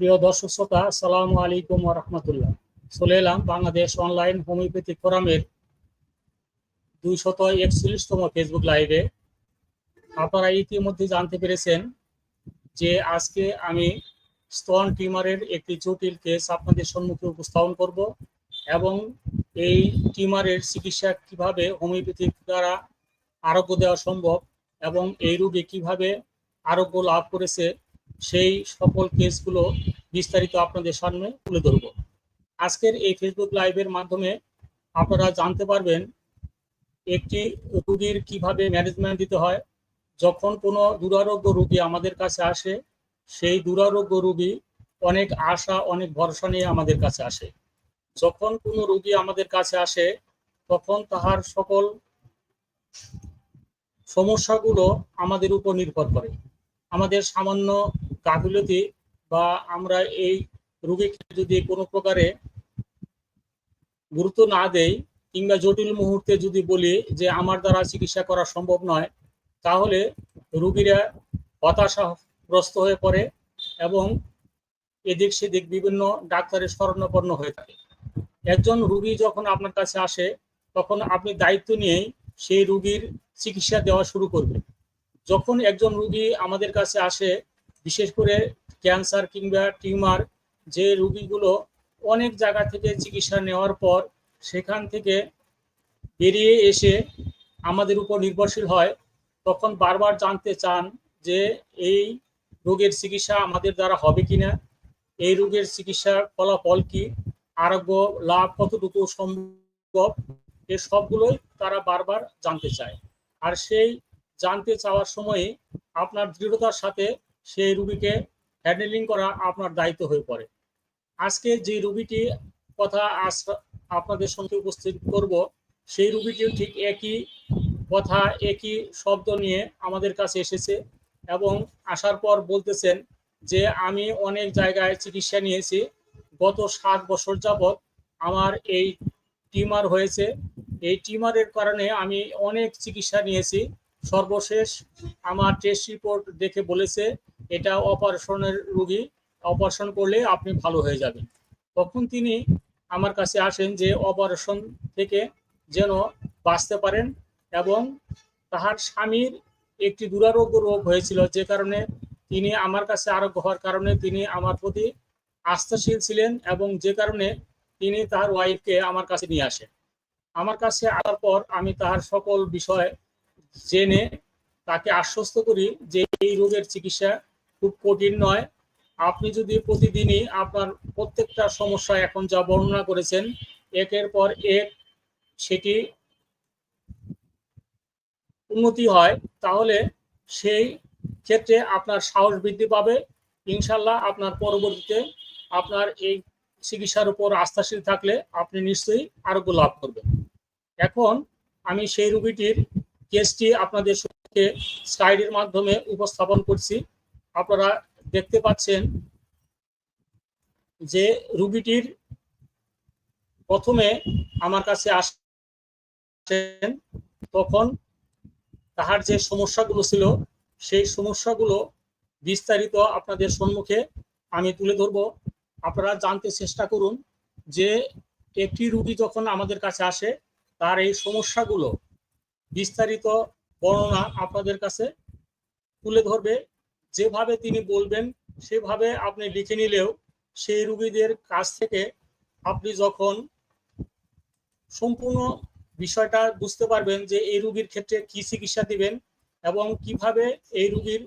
প্রিয় দর্শক শ্রোতা, আসসালামু আলাইকুম রহমতুল্লাহ। চলে এলাম বাংলাদেশ অনলাইন হোমিওপ্যাথি ফোরামের দুইশত একচল্লিশতম ফেসবুক লাইভে। আপনারা ইতিমধ্যে জানতে পেরেছেন যে আজকে আমি স্তন টিমারের একটি জটিল কেস আপনাদের সম্মুখে উপস্থাপন করব এবং এই টিমারের চিকিৎসা কীভাবে হোমিওপ্যাথিক দ্বারা আরোগ্য দেওয়া সম্ভব এবং এই রোগে কীভাবে আরোগ্য লাভ করেছে সেই সকল কেসগুলো বিস্তারিত আপনাদের সামনে তুলে ধরব। আজকের এই ফেসবুক লাইভের মাধ্যমে আপনারা জানতে পারবেন একটি রোগীর কীভাবে ম্যানেজমেন্ট দিতে হয়, যখন কোনো দুরারোগ্য রোগী আমাদের কাছে আসে, সেই দুরারোগ্য রোগী অনেক আশা, অনেক ভরসা নিয়ে আমাদের কাছে আসে। যখন কোনো রুগী আমাদের কাছে আসে, তখন তাহার সকল সমস্যাগুলো আমাদের উপর নির্ভর করে। আমাদের সামান্য গাফিলতি বা আমরা এই রোগীকে যদি কোনো প্রকারে গুরুত্ব না দেই কিংবা জটিল মুহূর্তে যদি বলি যে আমার দ্বারা চিকিৎসা করা সম্ভব নয়, তাহলে রুগীরা হতাশাগ্রস্ত হয়ে পড়ে এবং এদিক সেদিক বিভিন্ন ডাক্তারের শরণাপন্ন হয়ে থাকে। একজন রুগী যখন আপনার কাছে আসে, তখন আপনি দায়িত্ব নিয়েই সেই রুগীর চিকিৎসা দেওয়া শুরু করবেন। যখন একজন রুগী আমাদের কাছে আসে, বিশেষ করে ক্যান্সার কিংবা টিউমার, যে রুগীগুলো অনেক জায়গা থেকে চিকিৎসা নেওয়ার পর সেখান থেকে বেরিয়ে এসে আমাদের উপর নির্ভরশীল হয়, তখন বারবার জানতে চান যে এই রোগের চিকিৎসা আমাদের দ্বারা হবে কিনা, এই রোগের চিকিৎসার ফলাফল কি, আরোগ্য লাভ কতটুকু সম্ভব, এ সবগুলোই তারা বারবার জানতে চায়। আর সেই জানতে চাওয়ার সময়ে আপনার দৃঢ়তার সাথে সেই রুগীকে হ্যান্ডেলিং করা আপনার দায়িত্ব হয়ে পড়ে। আজকে যে রুগীটি কথা আজ আপনাদের সঙ্গে উপস্থিত করব, সেই রুগীটিও ঠিক একই কথা, একই শব্দ নিয়ে আমাদের কাছে এসেছে এবং আসার পর বলতেছেন যে, আমি অনেক জায়গায় চিকিৎসা নিয়েছি। গত সাত বছর যাবৎ আমার এই টিউমার হয়েছে। এই টিউমারের কারণে আমি অনেক চিকিৎসা নিয়েছি। সর্বশেষ আমার টেস্ট রিপোর্ট দেখে বলেছে, এটা অপারেশনের রুগী অপারেশন করলে আপনি ভালো হয়ে যাবেন। তখন তিনি আমার কাছে আসেন যে অপারেশন থেকে যেন বাঁচতে পারেন এবং তাহার স্বামীর একটি দুরারোগ্য রোগ হয়েছিল, যে কারণে তিনি আমার কাছে আরোগ্য হওয়ার কারণে তিনি আমার প্রতি আস্থাশীল ছিলেন এবং যে কারণে তিনি তার ওয়াইফকে আমার কাছে নিয়ে আসেন। আমার কাছে আসার পর আমি তাহার সকল বিষয় জেনে তাকে আশ্বস্ত করি যে এই রোগের চিকিৎসা খুব কঠিন নয়। আপনি যদি প্রতিদিনই আপনার প্রত্যেকটা সমস্যা এখন যা বর্ণনা করেছেন, একের পর এক সেটি উন্নতি হয়, তাহলে সেই ক্ষেত্রে আপনার সাহস বৃদ্ধি পাবে। ইনশাল্লাহ আপনার পরবর্তীতে আপনার এই চিকিৎসার উপর আস্থাশীল থাকলে আপনি নিশ্চয়ই আরোগ্য লাভ করবেন। এখন আমি সেই রুগীটির কেসটি আপনাদের সঙ্গে স্লাইডের মাধ্যমে উপস্থাপন করছি। আপনারা দেখতে পাচ্ছেন যে রুগীটির প্রথমে আমার কাছে আসেন, তখন তাহার যে সমস্যাগুলো ছিল, সেই সমস্যাগুলো বিস্তারিত আপনাদের সম্মুখে আমি তুলে ধরব। আপনারা জানতে চেষ্টা করুন যে একটি রুগী যখন আমাদের কাছে আসে, তার এই সমস্যাগুলো বিস্তারিত বর্ণনা আপনাদের কাছে তুলে ধরবে। যেভাবে তিনি বলবেন, সেভাবে আপনি লিখে নিলেও সেই রুগীদের কাছ থেকে আপনি যখন সম্পূর্ণ বিষয়টা বুঝতে পারবেন যে এই রুগীর ক্ষেত্রে কি চিকিৎসা দিবেন এবং কীভাবে এই রুগীর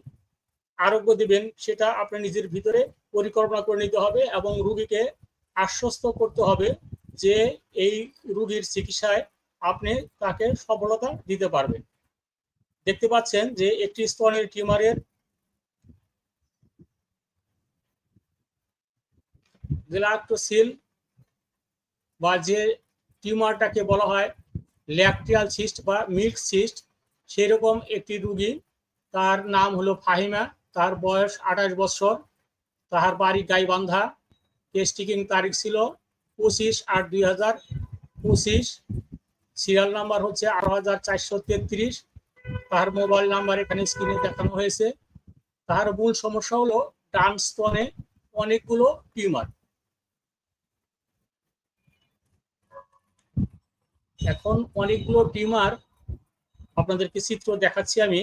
আরোগ্য দিবেন, সেটা আপনার নিজের ভিতরে পরিকল্পনা করে নিতে হবে এবং রুগীকে আশ্বস্ত করতে হবে যে এই রুগীর চিকিৎসায় আপনি তাকে সফলতা দিতে পারবেন। দেখতে পাচ্ছেন যে একটি স্তনের টিউমারের গ্লাক্টোসিল বা যে টিউমারটাকে বলা হয় ল্যাকটিয়াল সিস্ট বা মিল্ক সিস্ট, সেরকম একটি রুগী, তার নাম হলো ফাহিমা, তার বয়স আঠাশ বছর, তাহার বাড়ি গাইবান্ধা টেস্টিকিং তারিখ ছিল পঁচিশ আট দুই হাজার পঁচিশ। সিরিয়াল নাম্বার হচ্ছে আঠারো হাজার চারশো তেত্রিশ। তার মোবাইল নাম্বার এখানে স্ক্রিনে দেখানো হয়েছে। তার মূল সমস্যা হলো ডান স্তনে অনেকগুলো টিউমার। এখন অনেকগুলো টিউমার আপনাদেরকে চিত্র দেখাচ্ছি আমি।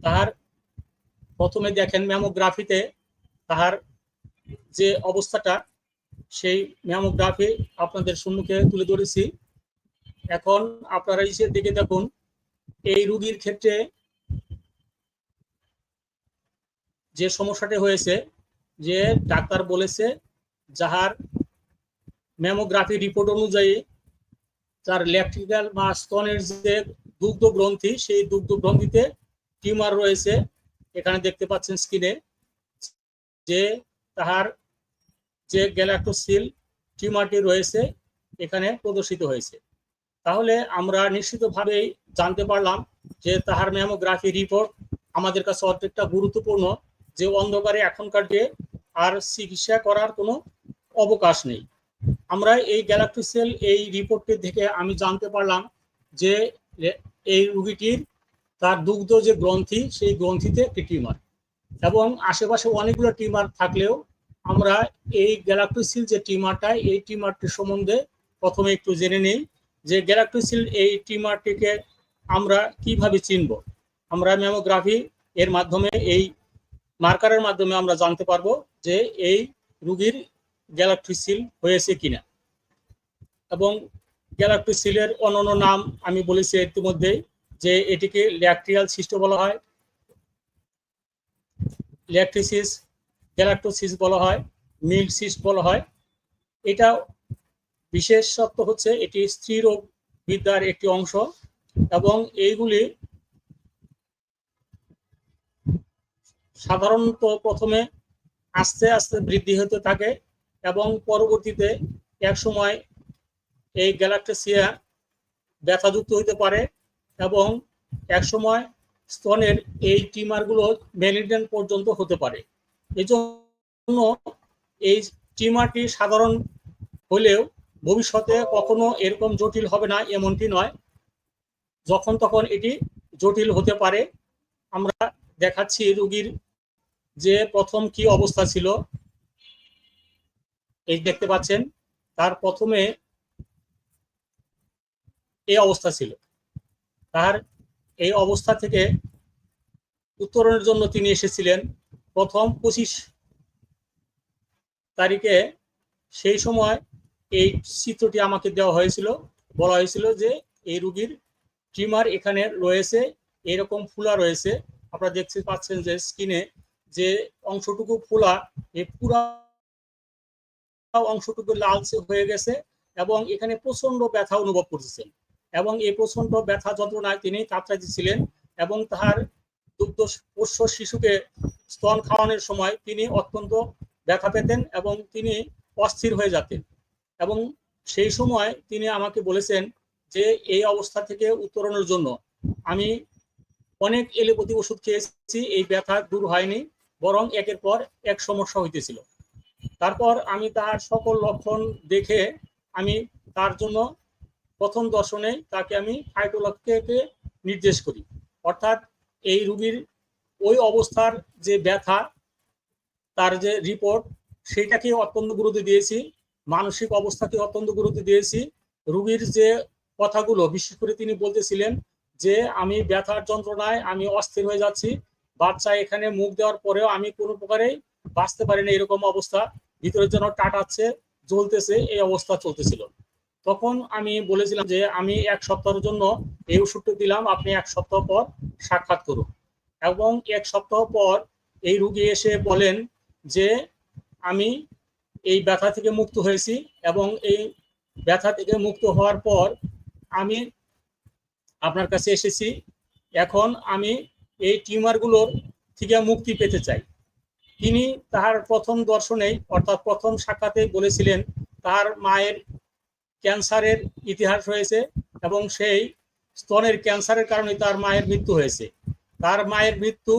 তার প্রথমে দেখেন ম্যামোগ্রাফিতে তাহার যে অবস্থাটা, সেই ম্যামোগ্রাফি আপনাদের সম্মুখে তুলে ধরেছি। এখন আপনারা ইসের দিকে দেখুন, এই রুগীর ক্ষেত্রে যে সমস্যাটি হয়েছে, যে ডাক্তার বলেছে, যাহার ম্যামোগ্রাফি রিপোর্ট অনুযায়ী তার ল্যাকট্রিক্যাল বা স্তনের যে দুগ্ধ গ্রন্থি, সেই দুগ্ধ গ্রন্থিতে টিউমার রয়েছে। এখানে দেখতে পাচ্ছেন স্ক্রিনে যে তাহার যে গ্যালাক্টোসিল টিউমারটি রয়েছে, এখানে প্রদর্শিত হয়েছে। তাহলে আমরা নিশ্চিতভাবেই জানতে পারলাম যে তাহার ম্যামোগ্রাফি রিপোর্ট আমাদের কাছে অর্ধেকটা গুরুত্বপূর্ণ, যে অন্ধকারে এখনকার ডে আর চিকিৎসা করার কোনো অবকাশ নেই। আমরা এই গ্যালাক্টোসেল এই রিপোর্টটি থেকে আমি জানতে পারলাম যে এই রুগীটির তার দুগ্ধ যে গ্রন্থি, সেই গ্রন্থিতে একটি টিউমার। এবং আশেপাশে অনেকগুলো টিমার থাকলেও আমরা এই গ্যালাক্টোসিল যে টিউমারটা এই টিউমারটির সম্বন্ধে প্রথমে একটু জেনে নিই যে গ্যালাক্টোসিল এই টিমারটিকে আমরা কীভাবে চিনব। আমরা ম্যামোগ্রাফি এর মাধ্যমে, এই মার্কারের মাধ্যমে আমরা জানতে পারব যে এই রুগীর গ্যালাক্টোসিল হয়েছে কিনা। এবং গ্যালাক্টোসিলের অন্যান্য নাম আমি বলেছি ইতিমধ্যেই যে এটিকে ল্যাকট্রিয়াল সিস্ট বলা হয়। ল্যাকট্রিসিস গ্যালাক্টোসিস বলা হয় মিল্ক সিস্ট বলা হয়। এটা বিশেষত্ব হচ্ছে এটি স্ত্রীরোগ বিদ্যার একটি অংশ এবং এইগুলি সাধারণত প্রথমে আস্তে আস্তে বৃদ্ধি হতে থাকে এবং পরবর্তীতে এক সময় এই গ্যালাক্টেসিয়া ব্যথাযুক্ত হইতে পারে এবং এক সময় স্তনের এই টিমারগুলো মেলিডেন্ট পর্যন্ত হতে পারে। এই জন্য এই টিমারটি সাধারণ হলেও ভবিষ্যতে কখনো এরকম জটিল হবে না, এমনটি নয়। যখন তখন এটি জটিল হতে পারে। আমরা দেখাচ্ছি রুগীর যে প্রথম কি অবস্থা ছিল। এই দেখতে পাচ্ছেন, তার প্রথমে এই অবস্থা ছিল। তার এই অবস্থা থেকে উত্তরণের জন্য তিনি এসেছিলেন। প্রথম পঁচিশ তারিখে সেই সময় এই চিত্রটি আমাকে দেওয়া হয়েছিল, বলা হয়েছিল যে এই রুগীর টিউমার এখানে রয়েছে, এরকম ফুলা রয়েছে। আপনারা দেখতে পাচ্ছেন যে স্কিনে যে অংশটুকু ফুলা এই পুরা অংশটুকু লালচে হয়ে গেছে এবং এখানে প্রচণ্ড ব্যথা অনুভব করতেছেন এবং এই প্রচণ্ড ব্যথা যন্ত্রণায় তিনি কাতরাইতে ছিলেন এবং তাহার দুগ্ধ পোষ্য শিশুকে স্তন খাওয়ানোর সময় তিনি অত্যন্ত ব্যথা পেতেন এবং তিনি অস্থির হয়ে যেতেন। এবং সেই সময় তিনি আমাকে বলেছেন যে, এই অবস্থা থেকে উত্তরণের জন্য আমি অনেক এলোপ্যাথি ওষুধ খেয়েছি, এই ব্যথা দূর হয়নি, বরং একের পর এক সমস্যা হইতেছিল। তারপর আমি তার সকল লক্ষণ দেখে আমি তার জন্য প্রথম দর্শনে তাকে আমি ফাইটোলক্ষকে নির্দেশ করি। অর্থাৎ এই রুগীর ওই অবস্থার যে ব্যথা, তার যে রিপোর্ট সেটাকে অত্যন্ত গুরুত্ব দিয়েছি। মানসিক অবস্থাকে অত্যন্ত গুরুত্ব দিয়েছি। রুগীর যে কথাগুলো, বিশেষ করে তিনি বলতেছিলেন যে, আমি ব্যথার যন্ত্রণায় আমি অস্থির হয়ে যাচ্ছি। বাচ্চা এখানে মুখ দেওয়ার পরেও আমি কোনো প্রকারেই বাঁচতে পারি না। এরকম অবস্থা। ভিতরের জন্য টাটাচ্ছে, জ্বলতেছে, এই অবস্থা চলতেছিল। তখন আমি বলেছিলাম যে আমি এক সপ্তাহের জন্য এই ওষুধটা দিলাম, আপনি এক সপ্তাহ পর সাক্ষাৎ করুন। এবং এক সপ্তাহ পর এই রুগী এসে বলেন যে আমি এই ব্যথা থেকে মুক্ত হয়েছি এবং এই ব্যথা থেকে মুক্ত হওয়ার পর আমি আপনার কাছে এসেছি। এখন আমি এই টিউমারগুলোর থেকে মুক্তি পেতে চাই। তিনি তাহার প্রথম দর্শনেই অর্থাৎ প্রথম সাক্ষাতে বলেছিলেন, তার মায়ের ক্যান্সারের ইতিহাস রয়েছে এবং সেই স্তনের ক্যান্সারের কারণে তার মায়ের মৃত্যু হয়েছে। তার মায়ের মৃত্যু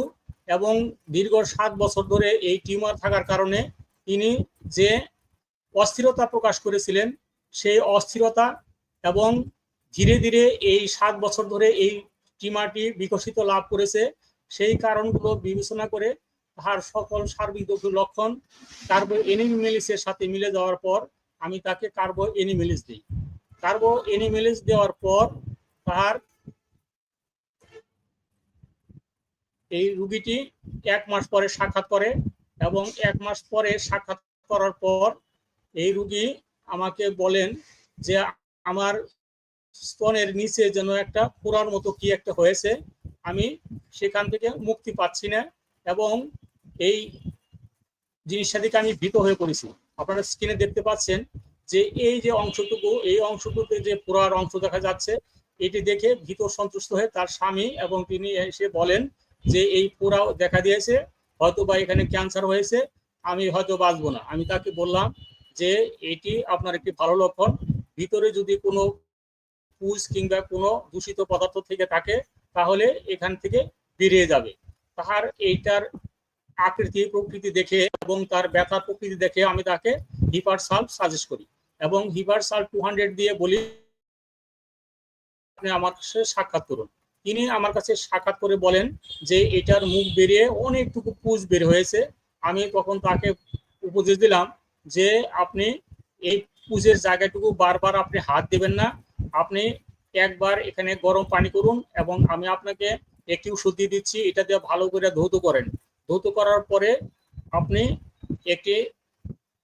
এবং দীর্ঘ সাত বছর ধরে এই টিউমার থাকার কারণে তিনি যে অস্থিরতা প্রকাশ করেছিলেন, সেই অস্থিরতা এবং ধীরে ধীরে এই সাত বছর ধরে এই টিমারটি বিকশিত লাভ করেছে। সেই কারণগুলো বিবেচনা করে তাহার সকল সার্বিক লক্ষণ কার্বো এনিমেলিসের সাথে মিলে যাওয়ার পর আমি তাকে কার্বো এনিমেলিস দিই। কার্বো এনিমেলিস দেওয়ার পর তার এই রুগীটি এক মাস পরে সাক্ষাৎ করে এবং এক মাস পরে সাক্ষাৎ করার পর এই রুগী আমাকে বলেন যে আমার স্তনের নিচে যেন একটা পোড়ার মতো কি একটা হয়েছে, আমি সেখান থেকে মুক্তি পাচ্ছি না এবং এই জিনিসটা থেকে আমি ভীত হয়ে পড়েছি। আপনারা স্ক্রিনে দেখতে পাচ্ছেন যে এই যে অংশটুকু, এই অংশটুকুতে যে পোড়ার অংশ দেখা যাচ্ছে, এটি দেখে ভীত সন্তুষ্ট হয়ে তার স্বামী এবং তিনি এসে বলেন যে এই পোড়াও দেখা দিয়েছে হয়তো বা এখানে ক্যান্সার হয়েছে, আমি হয়তো বাঁচবো না। আমি তাকে বললাম যে এটি আপনার একটি ভালো লক্ষণ। ভিতরে যদি কোনো পুষ কিংবা কোনো দূষিত পদার্থ থেকে থাকে, তাহলে এখান থেকে বেরিয়ে যাবে। তাহার এইটার আকৃতি প্রকৃতি দেখে এবং তার ব্যথার প্রকৃতি দেখে আমি তাকে হিপার সাল্ভ সাজেস্ট করি। এবং হিপার সাল্ভ টু হান্ড্রেড দিয়ে বলি, আপনি আমার কাছে সাক্ষাৎ করুন। তিনি আমার কাছে সাক্ষাৎ করে বলেন যে এটার মুখ বেরিয়ে অনেকটুকু পুজ বের হয়েছে। আমি তখন তাকে উপদেশ দিলাম যে আপনি এই পুজের জায়গাটুকু বারবার আপনি হাত দেবেন না। আপনি একবার এখানে গরম পানি করুন এবং আমি আপনাকে একটি ওষুধ দিয়ে দিচ্ছি, এটা দিয়ে ভালো করে ধৌত করেন। ধৌত করার পরে আপনি একে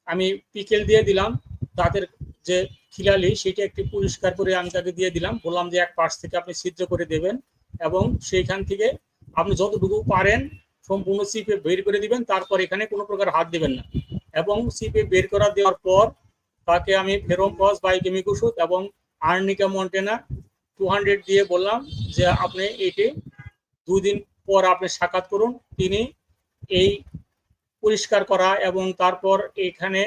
আমি পিকেল দিয়ে দিলাম তাদের যে খিলালি সেটা একটি পরিষ্কার করে আমি তাকে দিয়ে দিলাম। বললাম যে এক পাশ থেকে আপনি ছিদ্র করে দেবেন এবং সেইখান থেকে আপনি যতটুকু পারেন সম্পূর্ণ সিপে বের করে দিবেন, তারপর এখানে কোনো প্রকার হাত দিবেন না। এবং সিপে বের করা দেওয়ার পর তাকে আমি ফেরম পস বায়োকেমিক ওষুধ এবং আর্নিকা মন্টেনা টু হান্ড্রেড দিয়ে বললাম যে আপনি এটি দুই দিন পর আপনি সাক্ষাৎ করুন। তিনি এই পরিষ্কার করা এবং তারপর এখানে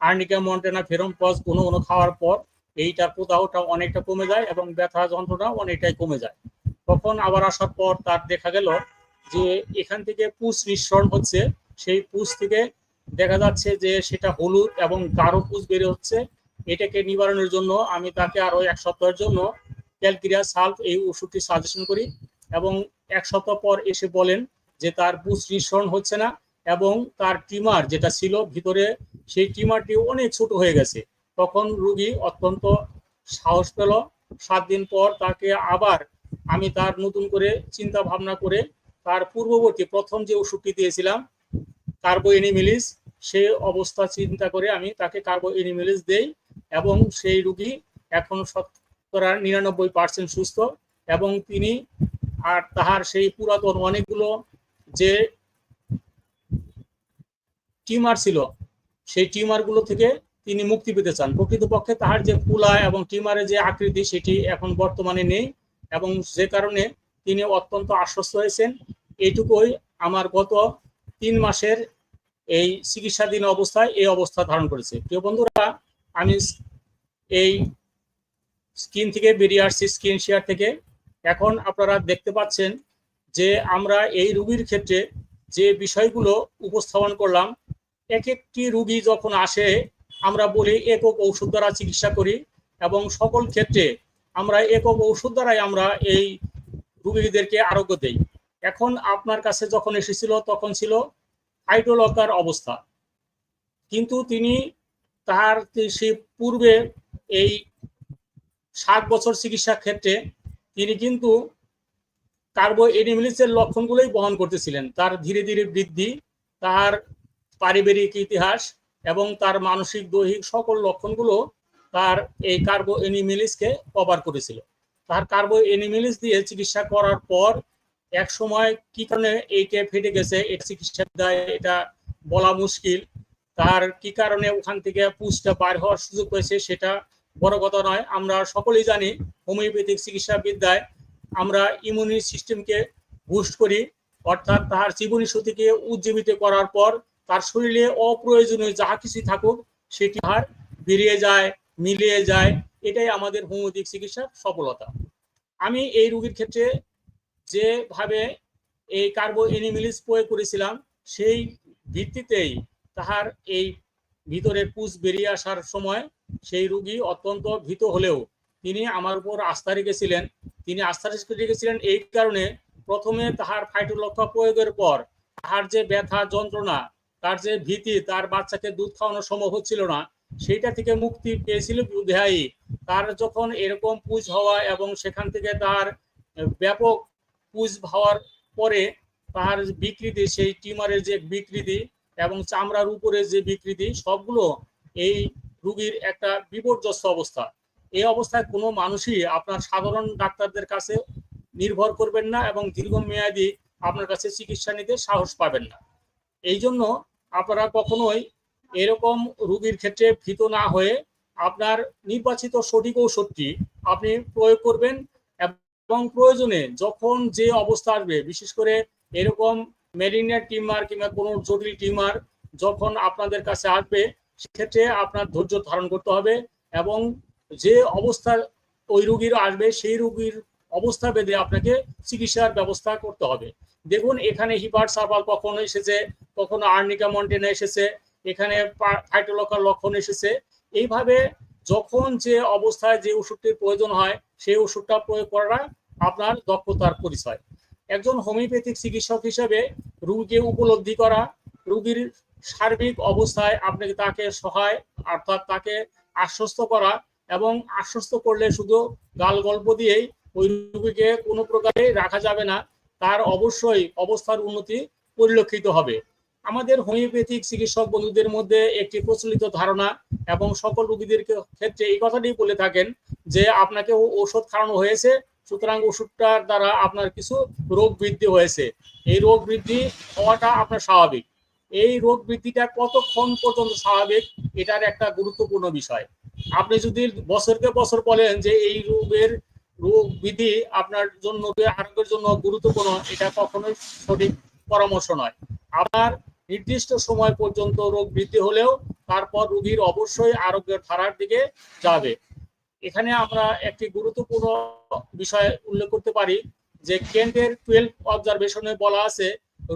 আর্নিকা মন্টেনা ফেরম পস কোনো কোনো খাওয়ার পর এইটার প্রদাহটা অনেকটা কমে যায় এবং ব্যথা যন্ত্রণা অনেকটাই কমে যায়। তখন আবার আসার পর তার দেখা গেল যে এখান থেকে পুষ মিশ্রণ হচ্ছে। সেই পুষ থেকে দেখা যাচ্ছে যে সেটা হলুদ এবং গাঢ় পুষ বেড়ে হচ্ছে। এটাকে নিবারণের জন্য আমি তাকে আরও এক সপ্তাহের জন্য ক্যালকিরিয়া সালফ এই ওষুধটি সাজেশন করি এবং এক সপ্তাহ পর এসে বলেন যে তার পুষ নিঃসরণ হচ্ছে না এবং তার টিমার যেটা ছিল ভিতরে, সেই টিমারটি অনেক ছোট হয়ে গেছে। তখন রুগী অত্যন্ত সাহস পেল। সাত দিন পর তাকে আবার আমি তার নতুন করে চিন্তা ভাবনা করে তার পূর্ববর্তী প্রথম যে ওষুধটি দিয়েছিলাম কার্বো এনিমিলিস সেই অবস্থা চিন্তা করে আমি তাকে কার্বো এনিমিলিস দেই এবং সেই রুগী এখন শতকরা নিরানব্বই পার্সেন্ট সুস্থ এবং তিনি আর তাহার সেই পুরাতন অনেকগুলো যে টিউমার ছিল, সেই টিউমারগুলো থেকে তিনি মুক্তি পেতে চান। প্রকৃতপক্ষে তাহার যে ফুলা এবং টিউমারের যে আকৃতি, সেটি এখন বর্তমানে নেই এবং যে কারণে তিনি অত্যন্ত আশ্বস্ত হয়েছেন। এইটুকুই আমার গত তিন মাসের এই চিকিৎসাধীন অবস্থায় এই অবস্থা ধারণ করেছে। প্রিয় বন্ধুরা, আমি এই স্কিন থেকে বেরিয়ে আসছি, স্কিন শেয়ার থেকে। এখন আপনারা দেখতে পাচ্ছেন যে আমরা এই রুগীর ক্ষেত্রে যে বিষয়গুলো উপস্থাপন করলাম এক একটি রুগী যখন আসে, আমরা বলি একক ঔষধ দ্বারা চিকিৎসা করি এবং সকল ক্ষেত্রে আমরা একক ঔষধ দ্বারাই আমরা এই রুগীদেরকে আরোগ্য দেই। এখন আপনার কাছে যখন এসেছিল, তখন ছিল হাইড্রোলকার অবস্থা। কিন্তু তিনি তার সে পূর্বে এই সাত বছর চিকিৎসা ক্ষেত্রে তিনি কিন্তু কার্বো এনিমিলিসের লক্ষণগুলোই বহন করতেছিলেন। তার ধীরে ধীরে বৃদ্ধি, তার পারিবারিক ইতিহাস এবং তার মানসিক, দৈহিক সকল লক্ষণগুলো তার এই কার্বো এনিমিলিসকে কভার করেছিল। তার কার্বো এনিমিলিস দিয়ে চিকিৎসা করার পর এক সময় কি কারণে এইটা ফেটে গেছে এই চিকিৎসা দেয় এটা বলা মুশকিল। তার কি কারণে ওখান থেকে পুষটা বার হওয়ার সুযোগ পেয়েছে সেটা বড় কথা নয়। আমরা সকলেই জানি হোমিওপ্যাথিক চিকিৎসা বিদ্যায় আমরা ইমিউনি সিস্টেমকে বুস্ট করি, অর্থাৎ তাহার জীবনী শক্তিকে উজ্জীবিত করার পর তার শরীরে অপ্রয়োজনীয় যাহা কিছু থাকুক সেটি হার বেরিয়ে যায়, মিলিয়ে যায়। এটাই আমাদের হোমিওপ্যাথিক চিকিৎসার সফলতা। আমি এই রোগীর ক্ষেত্রে যেভাবে এই কার্বো এনিমিলিস প্রয়োগ করেছিলাম, সেই ভিত্তিতেই তাহার এই ভিতরের পুষ বেরিয়ে আসার সময় সেই রুগী অত্যন্ত ভীত হলেও তিনি আমার উপর আস্থা রেখেছিলেন। তিনি আস্থা রেখেছিলেন এই কারণে প্রথমে তাহার ফাইটোলক্ষা প্রয়োগের পর তাহার যে ব্যথা যন্ত্রণা, তার যে ভীতি, তার বাচ্চাকে দুধ খাওয়ানো সম্ভব হচ্ছিল না, সেইটা থেকে মুক্তি পেয়েছিল বিধায়ী তার যখন এরকম পুজ হওয়া এবং সেখান থেকে তার ব্যাপক পুজ হওয়ার পরে তার বিকৃতি, সেই টিউমারের যে বিকৃতি এবং চামড়ার উপরে যে বিকৃতি, সবগুলো এই রুগীর একটা বিপর্যস্ত অবস্থা। এই অবস্থায় কোনো মানুষই আপনার সাধারণ ডাক্তারদের কাছে নির্ভর করবেন না এবং দীর্ঘমেয়াদী আপনার কাছে চিকিৎসা নিতে সাহস পাবেন না। এই জন্য আপনারা কখনোই এরকম রুগীর ক্ষেত্রে ভীত না হয়ে আপনার নির্বাচিত সঠিক ঔষধটি আপনি প্রয়োগ করবেন এবং প্রয়োজনে যখন যে অবস্থা আসবে, বিশেষ করে এরকম মেরিনিয়ার টিউমার কিংবা কোনো জটিল টিউমার যখন আপনাদের কাছে আসবে, সেক্ষেত্রে আপনার ধৈর্য ধারণ করতে হবে এবং যে অবস্থা ওই রুগীর আসবে, সেই রুগীর অবস্থা বেঁধে আপনাকে চিকিৎসার ব্যবস্থা করতে হবে। দেখুন, এখানে হিপার সার্ভাল কখনো এসেছে, কখনো আর্নিকা মন্টেনা এসেছে, এখানে ফাইটোলকার লক্ষণ এসেছে। এইভাবে যখন যে অবস্থায় যে ওষুধটির প্রয়োজন হয়, সেই ওষুধটা প্রয়োগ করা আপনার দক্ষতার পরিচয়। একজন হোমিওপ্যাথিক চিকিৎসক হিসেবে রুগীকে উপলব্ধি করা, রুগীর সার্বিক অবস্থায় আপনাকে তাকে সহায়, অর্থাৎ তাকে আশ্বস্ত করা এবং আশ্বস্ত করলে শুধু গাল গল্প দিয়েই ওই রুগীকে কোনো প্রকারে রাখা যাবে না, তার অবশ্যই অবস্থার উন্নতি পরিলক্ষিত হবে। আমাদের হোমিওপ্যাথিক চিকিৎসক বন্ধুদের মধ্যে একটি প্রচলিত ধারণা এবং সকল রোগীদের ক্ষেত্রে এই কথাটি বলে থাকেন যে আপনাকে ওষুধ খাওয়ানো হয়েছে, সুতরাং ওষুধটার দ্বারা আপনার কিছু রোগ বৃদ্ধি হয়েছে। এই রোগ বৃদ্ধি হওয়াটা আপনার স্বাভাবিক। এই রোগ বৃদ্ধিটা কতক্ষণ পর্যন্ত স্বাভাবিক, এটার একটা গুরুত্বপূর্ণ বিষয়। আপনি যদি বছরকে বছর বলেন যে এই রোগের রোগ বিধি আপনার জন্য আরোগ্যের জন্য গুরুত্বপূর্ণ, এটা কখনোই সঠিক পরামর্শ নয়। আপনার নির্দিষ্ট সময় পর্যন্ত রোগ বৃদ্ধি হলেও তারপর রোগীর অবশ্যই আরোগ্যের ধারার দিকে যাবে। এখানে আমরা একটি গুরুত্বপূর্ণ বিষয় উল্লেখ করতে পারি যে কেন্দ্রের টুয়েলভ অবজারভেশনে বলা আছে,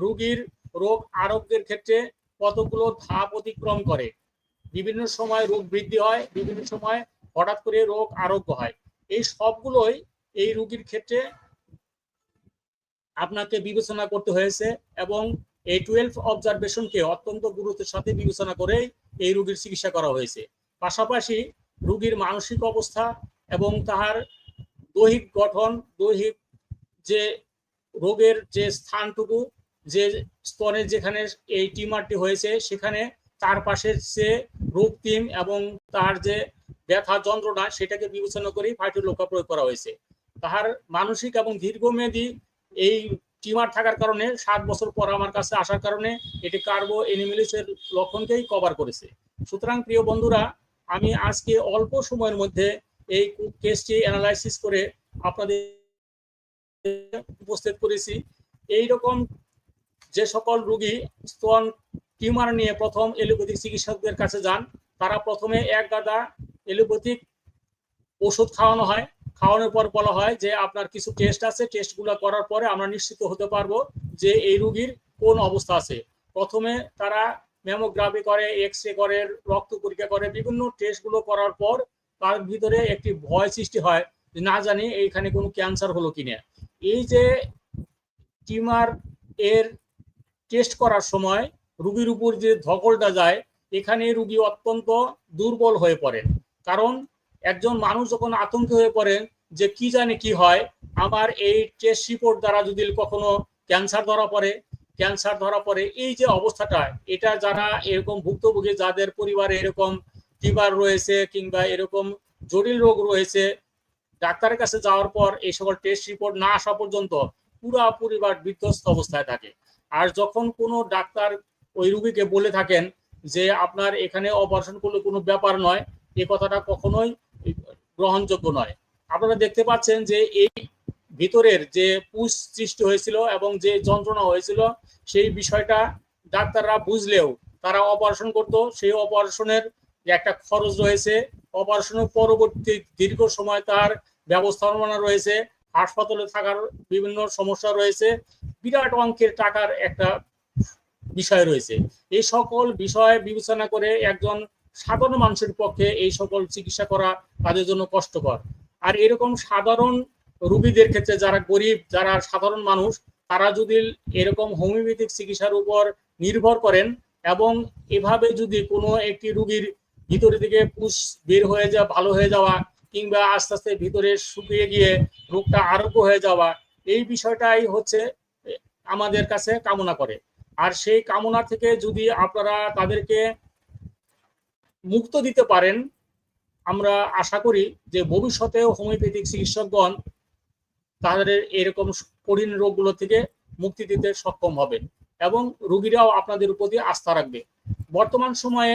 রোগীর রোগ আরোগ্যের ক্ষেত্রে কতগুলো ধাপ অতিক্রম করে। বিভিন্ন সময় রোগ বৃদ্ধি হয়, বিভিন্ন সময় হঠাৎ করে রোগ আরোগ্য হয়। এই সবগুলোই এই রোগীর ক্ষেত্রে আপনাকে বিবেচনা করতে হয়েছে এবং এই টুয়েলভ অবজারভেশনকে অত্যন্ত গুরুত্বের সাথে বিবেচনা করেই এই রোগীর চিকিৎসা করা হয়েছে। পাশাপাশি রোগীর মানসিক অবস্থা এবং তাহার দৈহিক গঠন, দৈহিক যে রোগের যে স্থানটুকু, যে স্তরে যেখানে এই টিমারটি হয়েছে, সেখানে তার পাশে যে রোগ টিম এবং তার যে ব্যথা যন্ত্রণা সেটাকে বিবেচনা করেই ফাইটের লোকা প্রয়োগ করা হয়েছে। তাহার মানসিক এবং দীর্ঘমেয়াদী এই টিমার থাকার কারণে সাত বছর পর আমার কাছে আসার কারণে এটি কার্বো এনিমিলিসের লক্ষণকেই কভার করেছে। সুতরাং প্রিয় বন্ধুরা, আমি আজকে অল্প সময়ের মধ্যে এই কেসটি অ্যানালাইসিস করে আপনাদের উপস্থিত করেছি। এই রকম যে সকল রোগী স্তন টিউমার নিয়ে প্রথম এলোপ্যাথিক চিকিৎসকদের কাছে যান। তারা প্রথমে এক গাদা এলোপ্যাথিক ওষুধ খাওয়ানো হয়। খাওয়ানোর পর বলা হয় যে, আপনার কিছু টেস্ট আছে টেস্টগুলো করার পরে আমরা নিশ্চিত হতে পারব যে এই রুগীর কোন অবস্থা আছে। প্রথমে তারা ম্যামোগ্রাফি করে এক্স রে করে, রক্ত পরীক্ষা করে, বিভিন্ন টেস্টগুলো করার পর তার ভিতরে একটি ভয় সৃষ্টি হয় যে, না জানি এইখানে কোনো ক্যান্সার হলো কিনা। এই যে টিউমার এর টেস্ট করার সময় রুগীর উপর যে ধকলটা যায়, এখানে রুগী অত্যন্ত দুর্বল হয়ে পড়েন কারণ একজন মানুষ যখন আতঙ্ক হয়ে পড়েন যে কি জানে কি হয়, আমার এই টেস্ট রিপোর্ট দ্বারা যদি কখনো ক্যান্সার ধরা পড়ে ক্যান্সার ধরা পড়ে, এই যে অবস্থাটা, এটা যারা এরকম ভুক্তভোগী, যাদের পরিবারে এরকম টিউমার রয়েছে কিংবা এরকম জটিল রোগ রয়েছে, ডাক্তারের কাছে যাওয়ার পর এই সকল টেস্ট রিপোর্ট না আসা পর্যন্ত পুরা পরিবার বিধ্বস্ত অবস্থায় থাকে। আর যখন কোনো ডাক্তার ওই রুগীকে বলে থাকেন যে আপনার এখানে অপারেশন করলে কোনো ব্যাপার নয়, এ কথাটা কখনোই গ্রহণযোগ্য নয়। আপনারা দেখতে পাচ্ছেন যে এই ভিতরের যে পুষ সৃষ্টি হয়েছিল এবং যে যন্ত্রণা হয়েছিল, সেই বিষয়টা ডাক্তাররা বুঝলেও তারা অপারেশন করত, সেই অপারেশনের একটা খরচ রয়েছে অপারেশনের পরবর্তী দীর্ঘ সময় তার ব্যবস্থাপনা রয়েছে, হাসপাতালে থাকার বিভিন্ন সমস্যা রয়েছে, বিরাট অঙ্কের টাকার একটা বিষয় রয়েছে। এই সকল বিষয় বিবেচনা করে একজন সাধারণ মানুষের পক্ষে এই সকল চিকিৎসা করা তাদের জন্য কষ্টকর। আর এরকম সাধারণ রুগীদের ক্ষেত্রে যারা গরিব, যারা সাধারণ মানুষ, তারা যদি এরকম হোমিওপ্যাথিক চিকিৎসার উপর নির্ভর করেন এবং এভাবে যদি কোনো একটি রুগীর ভিতরে থেকে পুষ বের হয়ে যাওয়া, ভালো হয়ে যাওয়া কিংবা আস্তে আস্তে ভিতরে শুকিয়ে গিয়ে রোগটা আরোগ্য হয়ে যাওয়া, এই বিষয়টাই হচ্ছে আমাদের কাছে কামনা করে। আর সেই কামনা থেকে যদি আপনারা তাদেরকে মুক্ত দিতে পারেন, আমরা আশা করি যে ভবিষ্যতেও হোমিওপ্যাথিক চিকিৎসকগণ তাদের এরকম কঠিন রোগগুলো থেকে মুক্তি দিতে সক্ষম হবে এবং রুগীরাও আপনাদের প্রতি আস্থা রাখবে। বর্তমান সময়ে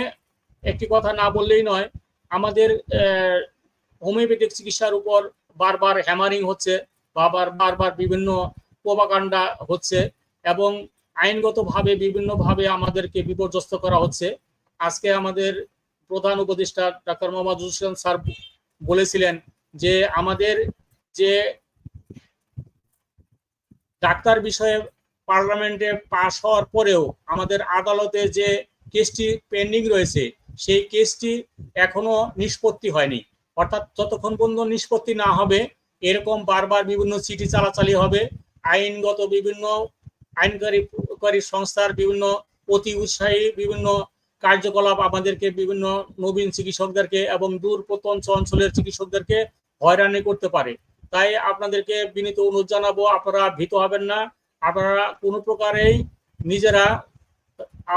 একটি কথা না বললেই নয়, আমাদের হোমিওপ্যাথিক চিকিৎসার উপর বারবার হ্যামারিং হচ্ছে বাবার বারবার বিভিন্ন প্রবাকাণ্ডা হচ্ছে এবং আইনগতভাবে, বিভিন্নভাবে আমাদেরকে বিপর্যস্ত করা হচ্ছে। আজকে আমাদের প্রধান উপদেষ্টা ডাক্তার মোহাম্মদ হোসেন স্যার বলেছিলেন যে আমাদের যে ডাক্তার বিষয়ে পার্লামেন্টে পাশ হওয়ার পরেও আমাদের আদালতে যে কেসটি পেন্ডিং রয়েছে, সেই কেসটি এখনও নিষ্পত্তি হয়নি। অর্থাৎ যতক্ষণ পর্যন্ত নিষ্পত্তি না হবে, এরকম বারবার বিভিন্ন চিঠি চালাচালি হবে। আইনগত বিভিন্ন আইনকারী সংস্থার বিভিন্ন অতি উৎসাহী বিভিন্ন কার্যকলাপ আমাদেরকে বিভিন্ন নবীন চিকিৎসকদেরকে এবং দূর প্রত্যন্ত অঞ্চলের চিকিৎসকদেরকে হয়রানি করতে পারে। তাই আপনাদেরকে বিনীত অনুরোধ জানাব, আপনারা ভীত হবেন না। আপনারা কোনো প্রকারেই নিজেরা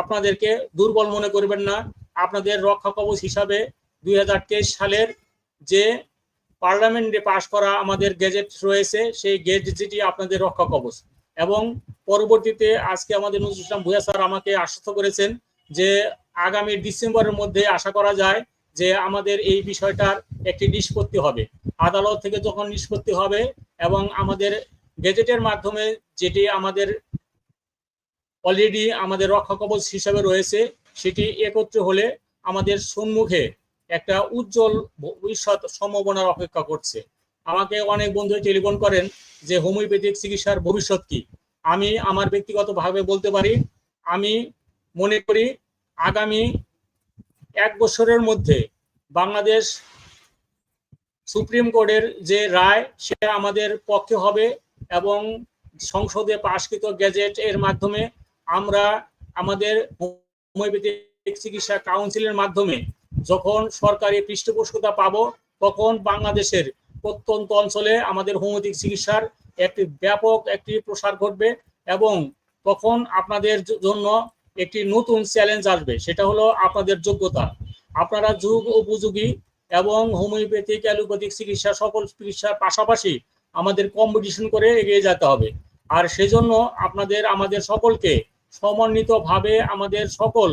আপনাদেরকে দুর্বল মনে করবেন না। আপনাদের রক্ষা কবচ হিসাবে দুই হাজার তেইশ সালের যে পার্লামেন্টে পাশ করা আমাদের গেজেট রয়েছে, সেই গেজেটটি আপনাদের রক্ষা কবচ। এবং পরবর্তীতে আজকে আমাদের নজরুল ইসলাম ভুয়া স্যার আমাকে আশ্বস্ত করেছেন যে আগামী ডিসেম্বরের মধ্যে আশা করা যায় যে আমাদের এই বিষয়টার একটি নিষ্পত্তি হবে। আদালত থেকে যখন নিষ্পত্তি হবে এবং আমাদের গেজেটের মাধ্যমে যেটি আমাদের অলরেডি আমাদের রক্ষা কবচ হিসাবে রয়েছে, সেটি একত্রে হলে আমাদের সম্মুখে একটা উজ্জ্বল ভবিষ্যৎ সম্ভাবনার অপেক্ষা করছে। আমাকে অনেক বন্ধু টেলিফোন করেন যে হোমিওপ্যাথিক চিকিৎসার ভবিষ্যৎ কি? আমি আমার ব্যক্তিগতভাবে বলতে পারি, আমি মনে করি আগামী এক বছরের মধ্যে বাংলাদেশ সুপ্রিম কোর্টের যে রায় সে আমাদের পক্ষে হবে এবং সংসদে পাশকৃত গ্যাজেট এর মাধ্যমে আমরা আমাদের হোমিওপ্যাথিক চিকিৎসা কাউন্সিলের মাধ্যমে যখন সরকারি পৃষ্ঠপোষকতা পাব, তখন বাংলাদেশের প্রত্যন্ত অঞ্চলে আমাদের হোমিওপ্যাথিক চিকিৎসার একটি ব্যাপক একটি প্রসার ঘটবে এবং তখন আপনাদের জন্য একটি নতুন চ্যালেঞ্জ আসবে। সেটা হলো আপনাদের যোগ্যতা। আপনারা যুগ উপযোগী এবং হোমিওপ্যাথিক, অ্যালোপ্যাথিক চিকিৎসা, সকল চিকিৎসার পাশাপাশি আমাদের কম্পিটিশন করে এগিয়ে যেতে হবে। আর সেজন্য আপনাদের, আমাদের সকলকে সমন্বিতভাবে আমাদের সকল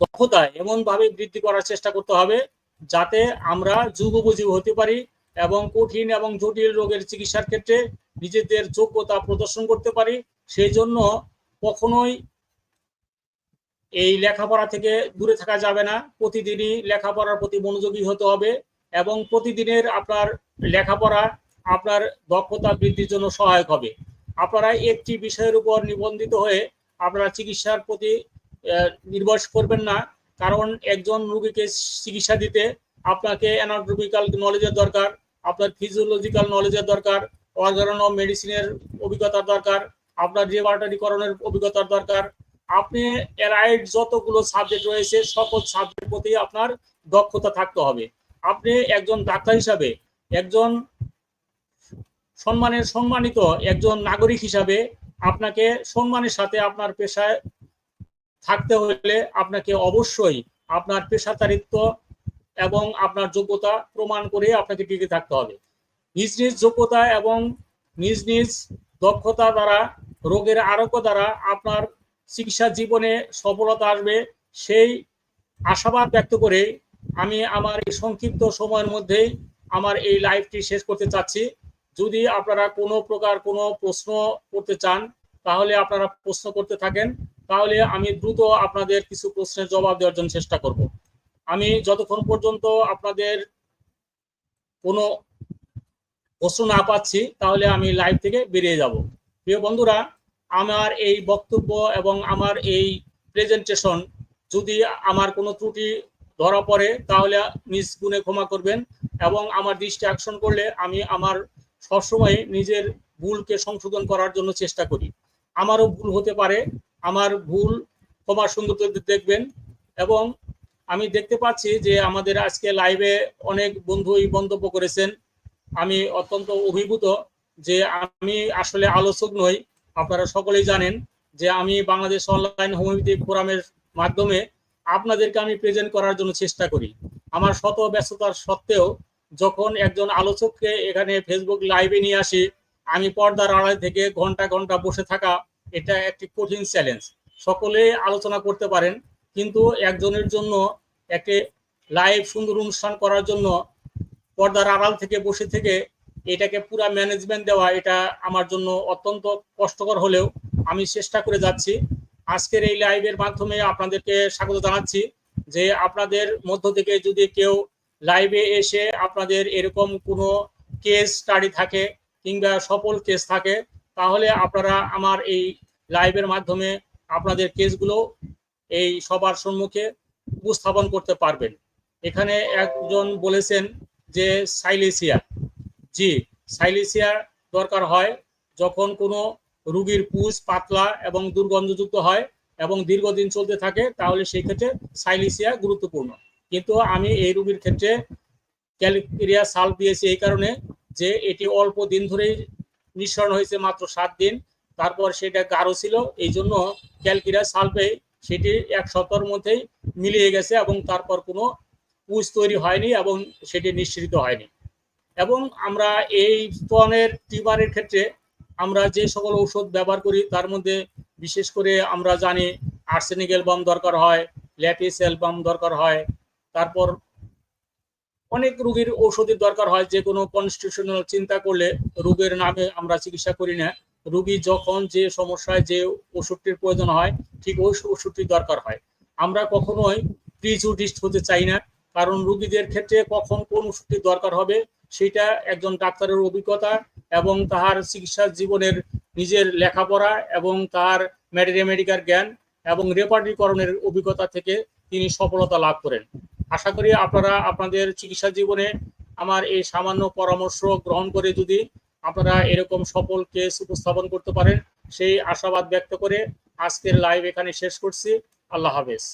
দক্ষতা এমনভাবে বৃদ্ধি করার চেষ্টা করতে হবে যাতে আমরা যুগ উপযোগী হতে পারি এবং কঠিন এবং জটিল রোগের চিকিৎসার ক্ষেত্রে নিজেদের যোগ্যতা প্রদর্শন করতে পারি, সেই জন্য কখনোই এই লেখাপড়া থেকে দূরে থাকা যাবে না। প্রতিদিনই লেখাপড়ার প্রতি মনোযোগী হতে হবে এবং প্রতিদিনের আপনার লেখাপড়া আপনার দক্ষতা বৃদ্ধির জন্য সহায়ক হবে। আপনারা একটি বিষয়ের উপর নিবন্ধিত হয়ে আপনারা চিকিৎসার প্রতি নির্ভর করবেন না। কারণ একজন রুগীকে চিকিৎসা দিতে আপনাকে অ্যানাটমিক্যাল নলেজের দরকার, আপনার ফিজিওলজিক্যাল নলেজের দরকার অর্গান মেডিসিনের অভিজ্ঞতার দরকার, আপনার রিভার্টারিকরণের অভিজ্ঞতার দরকার। আপনি এরাইড যতগুলো সাবজেক্ট রয়েছে, সকল সাবজেক্ট প্রতি আপনার দক্ষতা থাকতে হবে। আপনি একজন ডাক্তার হিসাবে, একজন সম্মানের সম্মানিত একজন নাগরিক হিসাবে আপনাকে সম্মানের সাথে আপনার পেশায় থাকতে হলে আপনাকে অবশ্যই আপনার পেশাদারিত্ব এবং আপনার যোগ্যতা প্রমাণ করে আপনাকে টিকে থাকতে হবে। নিজ নিজ যোগ্যতা এবং নিজ নিজ দক্ষতা দ্বারা, রোগের আরোগ্য দ্বারা আপনার চিকিৎসা জীবনে সফলতা আসবে। সেই আশাবাদ ব্যক্ত করে আমি আমার এই সংক্ষিপ্ত সময়ের মধ্যেই আমার এই লাইভটি শেষ করতে চাচ্ছি। যদি আপনারা কোনো প্রকার কোনো প্রশ্ন করতে চান, তাহলে আপনারা প্রশ্ন করতে থাকেন। তাহলে আমি দ্রুত আপনাদের কিছু প্রশ্নের জবাব দেওয়ার জন্য চেষ্টা করব। আমি যতক্ষণ পর্যন্ত আপনাদের কোনো প্রশ্ন না পাচ্ছি, তাহলে আমি লাইভ থেকে বেরিয়ে যাব। প্রিয় বন্ধুরা, আমার এই বক্তব্য এবং আমার এই প্রেজেন্টেশন যদি আমার কোনো ত্রুটি ধরা পড়ে, তাহলে নিজ গুণে ক্ষমা করবেন এবং আমার দৃষ্টি আকর্ষণ করলে আমি আমার সবসময় নিজের ভুলকে সংশোধন করার জন্য চেষ্টা করি। আমারও ভুল হতে পারে আমার ভুল তোমার সুন্দর দেখবেন। এবং আমি দেখতে পাচ্ছি যে আমাদের আজকে লাইভে অনেক বন্ধুই মন্তব্য করেছেন। আমি অত্যন্ত অভিভূত যে আমি আসলে আলোচক নই। আপনারা সকলেই জানেন যে আমি বাংলাদেশ অনলাইন হোমিওপ্যাথি ফোরামের মাধ্যমে আপনাদেরকে আমি প্রেজেন্ট করার জন্য চেষ্টা করি। আমার শত ব্যস্ততার সত্ত্বেও যখন একজন আলোচককে এখানে ফেসবুক লাইভে নিয়ে আসি, আমি পর্দার আড়াল থেকে ঘণ্টা ঘণ্টা বসে থাকা এটা একটি কঠিন চ্যালেঞ্জ সকলে আলোচনা করতে পারেন, কিন্তু একজনের জন্য একটি লাইভ সুন্দর অনুষ্ঠান করার জন্য পর্দার আড়াল থেকে বসে থেকে এটাকে পুরা ম্যানেজমেন্ট দেওয়া, এটা আমার জন্য অত্যন্ত কষ্টকর হলেও আমি চেষ্টা করে যাচ্ছি। আজকের এই লাইভের মাধ্যমে আপনাদেরকে স্বাগত জানাচ্ছি যে আপনাদের মধ্য থেকে যদি কেউ লাইভে এসে আপনাদের এরকম কোনো কেস স্টাডি থাকে কিংবা সফল কেস থাকে তাহলে আপনারা আমার এই লাইভের মাধ্যমে আপনাদের কেসগুলো এই সবার সম্মুখে উপস্থাপন করতে পারবেন। এখানে একজন বলেছেন যে সাইলেসিয়া। জি, সাইলেসিয়া দরকার হয় যখন কোনো রুগীর পুষ পাতলা এবং দুর্গন্ধযুক্ত হয় এবং দীর্ঘদিন চলতে থাকে, তাহলে সেই ক্ষেত্রে সাইলিসিয়া গুরুত্বপূর্ণ। কিন্তু আমি এই রুগীর ক্ষেত্রে ক্যালিকেরিয়া সাল দিয়েছি এই কারণে যে এটি অল্প দিন ধরেই নিঃসরণ হয়েছে মাত্র সাত দিন। তারপর সেটা গাঢ় ছিল। এই জন্য ক্যালকিরিয়া সালপে সেটি এক সপ্তাহের মধ্যেই মিলিয়ে গেছে এবং তারপর কোনো পুষ তৈরি হয়নি এবং সেটি নিঃসৃত হয়নি। এবং আমরা এই স্তনের টিউমারের ক্ষেত্রে আমরা যে সকল ঔষধ ব্যবহার করি, তার মধ্যে বিশেষ করে আমরা জানি আর্সেনিক অ্যালবাম দরকার হয়, ল্যাটিস অ্যালবাম দরকার হয়, তারপর অনেক রোগীর ঔষধের দরকার হয়, যে কোনো কনস্টিটিউশনাল চিন্তা করলে রোগের নামে আমরা চিকিৎসা করি না। রোগী যখন যে সমস্যায় যে ওষুধটির প্রয়োজন হয়, ঠিক ওই ওষুধটি দরকার হয়। আমরা কখনোই প্রিজুডিস্ট হতে চাই না, কারণ রোগীদের ক্ষেত্রে কখন কোন ওষুধটি দরকার হবে, সেটা একজন ডাক্তারের অভিজ্ঞতা এবং তাহার চিকিৎসা জীবনের নিজের লেখাপড়া এবং তার মেডিকেল জ্ঞান এবং রেপার্টিকরণের অভিজ্ঞতা থেকে তিনি সফলতা লাভ করেন। আশা করি আপনারা আপনাদের চিকিৎসা জীবনে আমার এই সামান্য পরামর্শ গ্রহণ করে যদি আপনারা এরকম সফল কেস উপস্থাপন করতে পারেন, সেই আশাবাদ ব্যক্ত করে আজকের লাইভ এখানে শেষ করছি। আল্লাহ হাফেজ।